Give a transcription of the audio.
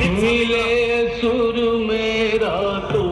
मिले सुर मेरा तो